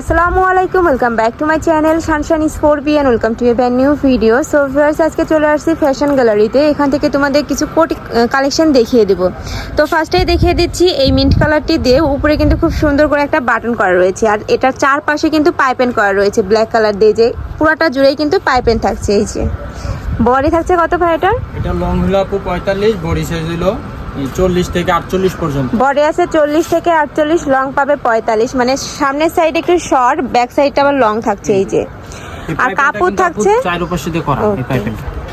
আসসালামু আলাইকুম welcome back to my channel সানশান sport B and welcome to a brand new video so viewers আজকে চলে আসছি fashion গ্যালারিতে এখান থেকে তোমাদের কিছু কোটি কালেকশন দেখিয়ে দেবো। তো ফার্স্টেই দেখিয়ে দিচ্ছি এই মিন্ট কালারটি দিয়ে। উপরে কিন্তু খুব সুন্দর করে একটা বাটন করা রয়েছে। আর এটার চারপাশে কিন্তু পাইপেন করা রয়েছে ব্ল্যাক কালার দিয়ে যে পুরাটা জুড়েই কিন্তু পাইপেন থাকছে এই যে। বডি থাকছে কত ভাই এটার? এটা লং হলো আপু পঁয়তাল্লিশ বডি সাইজ হলো চল্লিশ থেকে আটচল্লিশ পর্যন্ত। বডি আছে চল্লিশ থেকে আটচল্লিশ লং পাবে পঁয়তাল্লিশ। মানে সামনের সাইড একটু শর্ট ব্যাক সাইডটা আবার লং থাকছে এই যে। আর কাপড় থাকছে? চার পাশে দিয়ে করা এই Okay.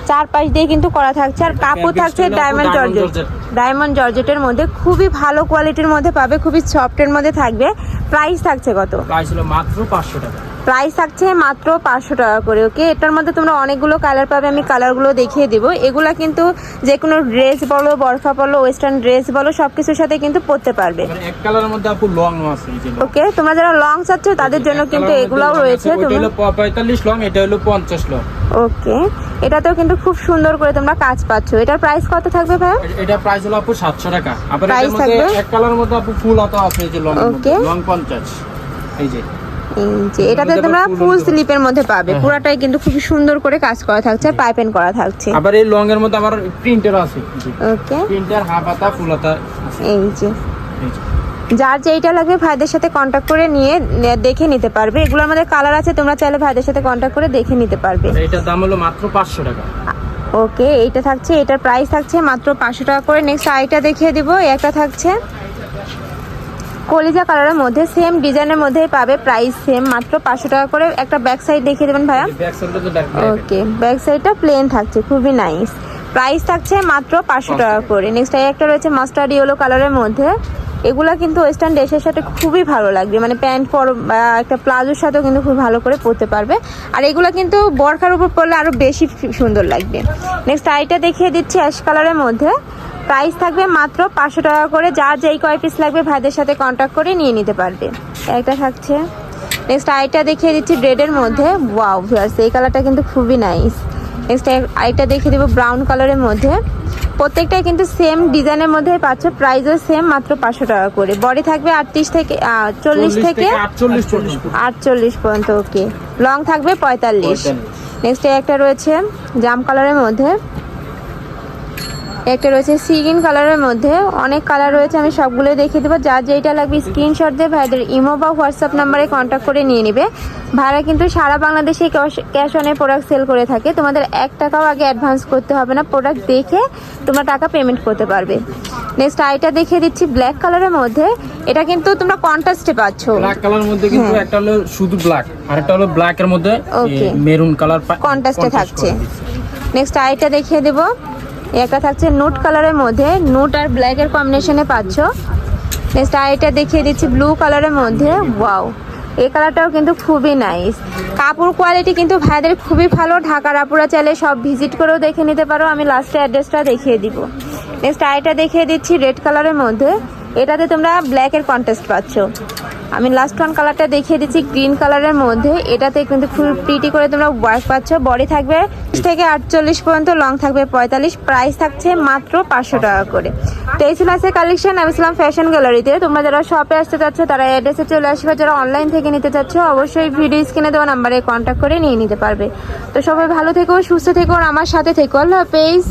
চার পাশ দিয়ে কিন্তু করা থাকছে। আর কাপড় থাকছে ডায়মন্ড জর্জেট ডায়মন্ড জর্জেটের মধ্যে খুবই ভালো কোয়ালিটির মধ্যে পাবে খুবই সফটের মধ্যে থাকবে। প্রাইস থাকছে কত? প্রাইস হলো মাত্র পাঁচশো টাকা। প্রাইস থাকছে মাত্র পাঁচশো টাকা করে ওকে এটার মধ্যে তোমরা অনেকগুলো কালার পাবে আমি কালারগুলো দেখিয়ে দেবো। এগুলো কিন্তু যে কোনো ড্রেস বলো বরফা বলো ওয়েস্টার্ন ড্রেস বলো সব কিছুর সাথে কিন্তু পরতে পারবে। মানে এক কালারের মধ্যে আপু লং আছে। ওকে তোমরা যারা লং চাচ্ছ তাদের জন্য কিন্তু এগুলাও রয়েছে। তুমি হলো পঁয়তাল্লিশ লং এটা হলো পঞ্চাশ লং ওকে এটাতেও কিন্তু খুব সুন্দর করে তোমরা কাজ পাচ্ছ। এটার প্রাইস কত থাকবে ভাই? এটা প্রাইস হলো আপু সাতশো টাকা। আবার Price মধ্যে থাকবে? এক কালারের মধ্যে আপু ফুল হাতা আছে যে লং লং পঞ্চাশ। এই যে। এই যে এটাতে তোমরা ফুল স্লিপের মধ্যে পাবে। হ্যাঁ। পুরাটাই কিন্তু খুব সুন্দর করে কাজ করা থাকছে পাইপেন করা থাকছে। আবার এই লং এর মধ্যে আবার প্রিন্টার আছে। ওকে। প্রিন্টার হাফ হাতা ফুল হাতা। এই যে। যার যেইটা লাগবে ভাইদের সাথে কন্ট্যাক্ট করে নিয়ে দেখে নিতে পারবে। এগুলোর মধ্যে কালার আছে তোমরা চাইলে ভাইদের সাথে কন্ট্যাক্ট করে দেখে নিতে পারবে। এটার দাম হলো মাত্র পাঁচশো টাকা। ওকে এইটা থাকছে এটার প্রাইস থাকছে মাত্র পাঁচশো টাকা করে। নেক্সট আইটা দেখিয়ে দিব একটা থাকছে। কলিজা কালারের মধ্যে সেম ডিজাইনের মধ্যেই পাবে প্রাইস সেম মাত্র পাঁচশো টাকা করে একটা ব্যাক সাইড দেখিয়ে দেবেন ভাইয়া। ওকে ব্যাক সাইডটা প্লেন থাকছে খুবই নাইস প্রাইস থাকছে মাত্র পাঁচশো টাকা করে। নেক্সট একটা রয়েছে মাস্টার্ড ইয়েলো কালারের মধ্যে। এগুলা কিন্তু ওয়েস্টার্ন ড্রেসের সাথে খুবই ভালো লাগবে। মানে প্যান্ট পর একটা প্লাজোর সাথেও কিন্তু খুব ভালো করে পরতে পারবে। আর এগুলো কিন্তু বরখার উপর পরলে আরও বেশি সুন্দর লাগবে। নেক্সট আইটা দেখিয়ে দিচ্ছি অ্যাশ কালারের মধ্যে। প্রাইস থাকবে মাত্র পাঁচশো টাকা করে। যার যেই কয় পিস লাগবে ভাইদের সাথে কন্ট্যাক্ট করে নিয়ে নিতে পারবে। একটা থাকছে। নেক্সট আইটা দেখিয়ে দিচ্ছি ব্রেডের মধ্যে। ওয়াও ভিউয়ার্স এই কালারটা কিন্তু খুবই নাইস নেক্সট আইটা দেখিয়ে দেবো ব্রাউন কালারের মধ্যে। প্রত্যেকটাই কিন্তু সেম ডিজাইনের মধ্যে পাচ্ছ। প্রাইসও সেম মাত্র পাঁচশো টাকা করে। বডি থাকবে আটত্রিশ থেকে চল্লিশ থেকে আটচল্লিশ পর্যন্ত। আটচল্লিশ পর্যন্ত ওকে লং থাকবে পঁয়তাল্লিশ। নেক্সট একটা রয়েছে জাম কালারের মধ্যে। একটা রয়েছে সিগিন কালারের মধ্যে। অনেক কালার রয়েছে আমি সবগুলো দেখিয়ে দেবো। যার যেটা লাগবে স্ক্রিনশট দিয়ে ভাইদের ইমো বা হোয়াটসঅ্যাপ নাম্বারে কন্ট্যাক্ট করে নিয়ে নেবে। ভাড়া কিন্তু সারা বাংলাদেশে ক্যাশ অনে প্রোডাক্ট সেল করে থাকে। তোমাদের এক টাকাও আগে অ্যাডভান্স করতে হবে না। প্রোডাক্ট দেখে তোমরা টাকা পেমেন্ট করতে পারবে। নেক্সট আইটা দেখিয়ে দিচ্ছি ব্ল্যাক কালারের মধ্যে। এটা কিন্তু তোমরা কন্ট্রাস্টে পাচ্ছ। ব্ল্যাক কালার মধ্যে কিন্তু হ্যাঁ। একটা হলো শুধু ব্ল্যাক আর একটা হলো ব্ল্যাক এর মধ্যে. মেরুন কালার কন্ট্রাস্টে থাকছে। নেক্সট আইটা দেখিয়ে দেব। একটা থাকছে নোট কালারের মধ্যে। নোট আর ব্ল্যাকের কম্বিনেশনে পাচ্ছ। নেক্সট আইটা দেখিয়ে দিচ্ছি ব্লু কালারের মধ্যে। ওয়াও এই কালারটাও কিন্তু খুবই নাইস কাপড় কোয়ালিটি কিন্তু ভাইদের খুবই ভালো। ঢাকার আপুরা চাইলে সব ভিজিট করেও দেখে নিতে পারো। আমি লাস্টে অ্যাড্রেসটা দেখিয়ে দিব। নেক্সট আইটা দেখিয়ে দিচ্ছি রেড কালারের মধ্যে। এটাতে তোমরা ব্ল্যাকের কন্টেস্ট পাচ্ছ। আমি লাস্ট ওয়ান কালারটা দেখিয়ে দিচ্ছি গ্রিন কালারের মধ্যে। এটাতে কিন্তু খুব প্রিটি করে তোমরা ওয়ার্ক পাচ্ছ। বডি থাকবে থেকে আটচল্লিশ পর্যন্ত লং থাকবে পঁয়তাল্লিশ। প্রাইস থাকছে মাত্র পাঁচশো টাকা করে। তো এই ছিল আছে কালেকশন আমি ছিলাম ফ্যাশন গ্যালারিতে তোমরা যারা শপে আসতে চাচ্ছ, তারা অ্যাড্রেসে চলে আসবে। যারা অনলাইন থেকে নিতে চাচ্ছ, অবশ্যই ভিডিও স্ক্রিনে দেওয়া নাম্বারে কন্ট্যাক্ট করে নিয়ে নিতে পারবে। তো সবাই ভালো থেকো, সুস্থ থেকো, আর আমার সাথে থেকো। আল্লাহ হাফেজ।